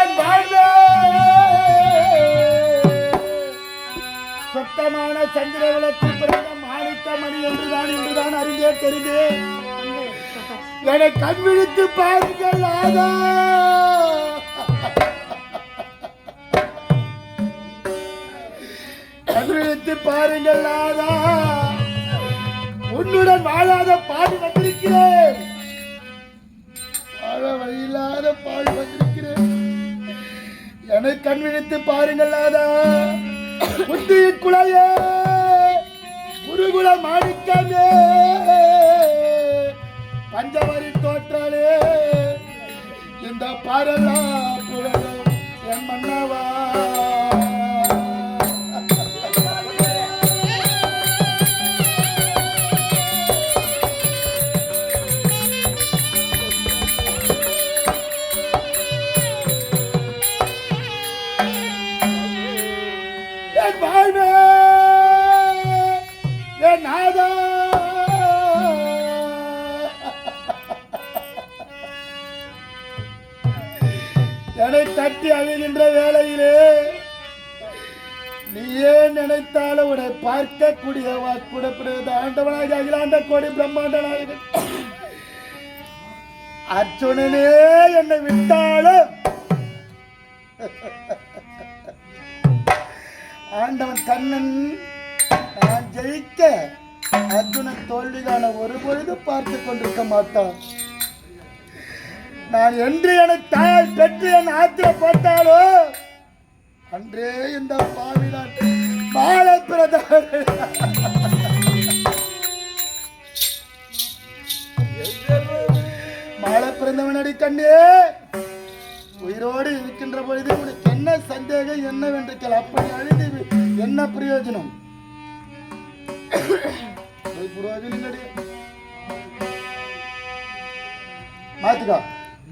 என் வாழ்வே சுத்தமான சந்திர விளக்கு பிறந்த மாணிக்க மணி என்றுதான் என்றுதான் அறிந்தே தெரிந்து. என்னை கண் விழித்து பாருங்கள் ஆதா. கண்விழித்து பாருங்கள் ஆதா. உன்னுடன் வாழாத பாடு வந்திருக்கிறேன். வாழ வழியில்லாத பாடு வந்திருக்கிறேன். என்னை கண் விழித்து பாருங்கள் ஆதா புத்தி குலையே குருகுல மாணிக்கமே. பஞ்சவரி தோற்றாலே இந்த பாடலாம் என் வாழ்வே என் நாதா. என்னை தட்டி அழுகின்ற வேலையிலே நீயே நினைத்தாலும் உன்னை பார்க்கக்கூடிய வாக்குடப்படுவது ஆண்டவனாக அகிலாண்ட கோடி பிரம்மாண்ட நாயகன் அர்ஜுனனே என்னை விட்டாலும் ஆண்டவன் கண்ணன். நான் ஜெயிக்க அர்ஜுனன் தோல்வி ஒரு பொழுது பார்த்து கொண்டிருக்க மாட்டான் நான் என்று என தாயால் பெற்று என் ஆத்திர போட்டாலோ? அன்றே இந்த பாவிதான். பால பிரதான மாலை பிறந்தவனடி கண்ணே உயிரோடு இருக்கின்ற பொழுது உனக்கு என்ன சந்தேகம் என்னவென்று கேள். அப்படி அழுது என்ன பிரயோஜனம்? பிரயோஜனம் கிடையாது மாத்துக்கா.